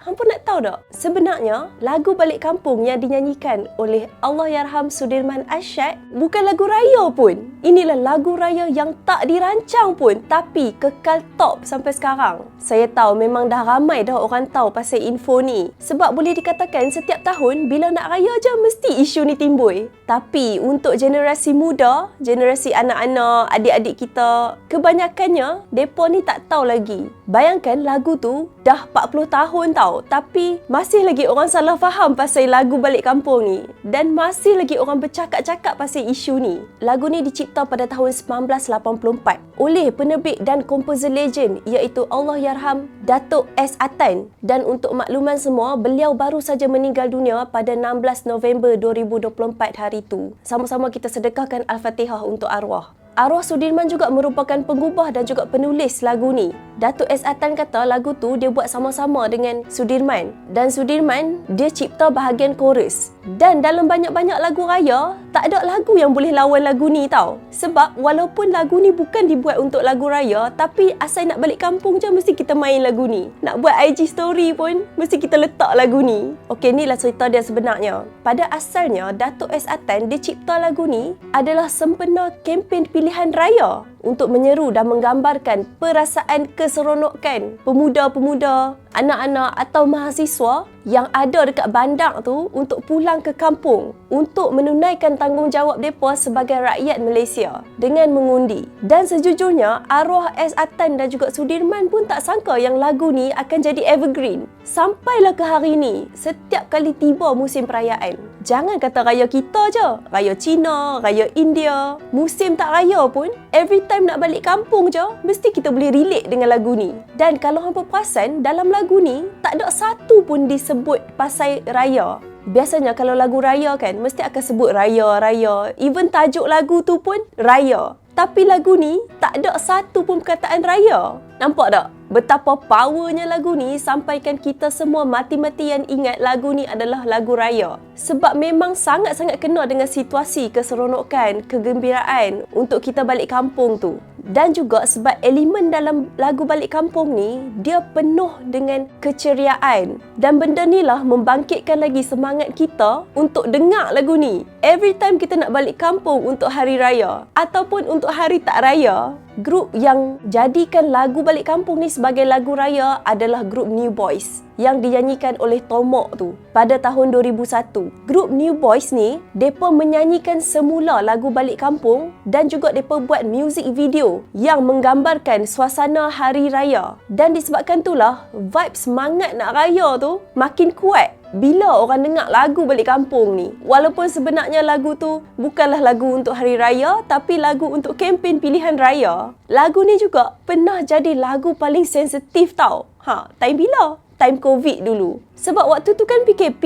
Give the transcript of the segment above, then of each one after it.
Hampa nak tahu tak? Sebenarnya, lagu Balik Kampung yang dinyanyikan oleh Allahyarham Sudirman Asyad bukan lagu raya pun. Inilah lagu raya yang tak dirancang pun tapi kekal top sampai sekarang. Saya tahu memang dah ramai dah orang tahu pasal info ni. Sebab boleh dikatakan setiap tahun bila nak raya je mesti isu ni timbul. Tapi untuk generasi muda, generasi anak-anak, adik-adik kita, kebanyakannya depa ni tak tahu lagi. Bayangkan lagu tu dah 40 tahun tau tapi masih lagi orang salah faham pasal lagu Balik Kampung ni dan masih lagi orang bercakap-cakap pasal isu ni. Lagu ni dicipta pada tahun 1984 oleh penerbit dan komposer legend iaitu Allahyarham Datuk S Atan dan untuk makluman semua beliau baru saja meninggal dunia pada 16 November 2024 hari tu. Sama-sama kita sedekahkan Al-Fatihah untuk arwah. Arwah Sudirman juga merupakan pengubah dan juga penulis lagu ni. Datuk S. Atan kata lagu tu dia buat sama-sama dengan Sudirman. Dan Sudirman, dia cipta bahagian chorus. Dan dalam banyak-banyak lagu raya, tak ada lagu yang boleh lawan lagu ni tau. Sebab walaupun lagu ni bukan dibuat untuk lagu raya, tapi asal nak balik kampung je mesti kita main lagu ni. Nak buat IG story pun, mesti kita letak lagu ni. Okey, inilah cerita dia sebenarnya. Pada asalnya, Datuk S. Atan dia cipta lagu ni adalah sempena kempen pilihan raya untuk menyeru dan menggambarkan perasaan keseronokan pemuda-pemuda, anak-anak atau mahasiswa yang ada dekat bandar tu untuk pulang ke kampung untuk menunaikan tanggungjawab mereka sebagai rakyat Malaysia dengan mengundi. Dan sejujurnya, arwah S. Atan dan juga Sudirman pun tak sangka yang lagu ni akan jadi evergreen. Sampailah ke hari ni, setiap kali tiba musim perayaan. Jangan kata raya kita je, raya Cina, raya India, musim tak raya pun, every time nak balik kampung je, mesti kita boleh relate dengan lagu ni. Dan kalau hampa perasan, dalam lagu ni, tak ada satu pun disebut pasal raya. Biasanya kalau lagu raya kan, mesti akan sebut raya-raya. Even tajuk lagu tu pun raya. Tapi lagu ni, tak ada satu pun perkataan raya. Nampak tak? Betapa powernya lagu ni sampaikan kita semua mati-matian ingat lagu ni adalah lagu raya. Sebab memang sangat-sangat kena dengan situasi keseronokan, kegembiraan untuk kita balik kampung tu. Dan juga sebab elemen dalam lagu balik kampung ni, dia penuh dengan keceriaan. Dan benda ni lah membangkitkan lagi semangat kita untuk dengar lagu ni. Every time kita nak balik kampung untuk hari raya ataupun untuk hari tak raya, grup yang jadikan lagu balik kampung ni sebagai lagu raya adalah grup New Boys yang dinyanyikan oleh Tomok tu pada tahun 2001. Grup New Boys ni, depa menyanyikan semula lagu balik kampung dan juga depa buat music video yang menggambarkan suasana hari raya. Dan disebabkan itulah, vibe semangat nak raya tu makin kuat bila orang dengar lagu balik kampung ni walaupun sebenarnya lagu tu bukanlah lagu untuk hari raya tapi lagu untuk kempen pilihan raya lagu ni juga pernah jadi lagu paling sensitif tau. Ha time bila time covid dulu sebab waktu tu kan PKP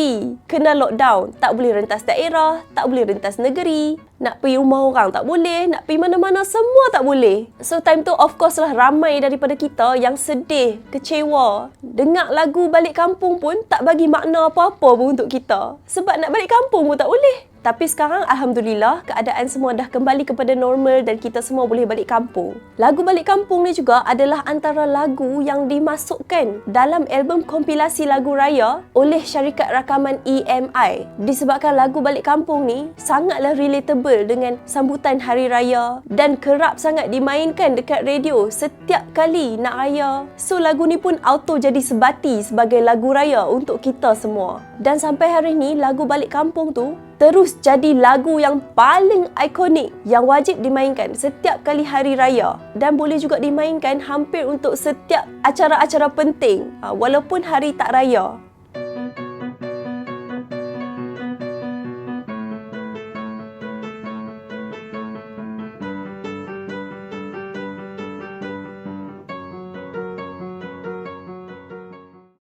kena lockdown tak boleh rentas daerah tak boleh rentas negeri nak pergi rumah orang tak boleh, nak pergi mana-mana semua tak boleh. So time tu of course lah ramai daripada kita yang sedih, kecewa. Dengar lagu balik kampung pun tak bagi makna apa-apa pun untuk kita. Sebab nak balik kampung pun tak boleh. Tapi sekarang Alhamdulillah keadaan semua dah kembali kepada normal dan kita semua boleh balik kampung. Lagu Balik Kampung ni juga adalah antara lagu yang dimasukkan dalam album kompilasi lagu raya oleh syarikat rakaman EMI. Disebabkan lagu Balik Kampung ni sangatlah relatable dengan sambutan Hari Raya dan kerap sangat dimainkan dekat radio setiap kali nak raya. So lagu ni pun auto jadi sebati sebagai lagu raya untuk kita semua. Dan sampai hari ni lagu Balik Kampung tu terus jadi lagu yang paling ikonik yang wajib dimainkan setiap kali hari raya dan boleh juga dimainkan hampir untuk setiap acara-acara penting ha, walaupun hari tak raya.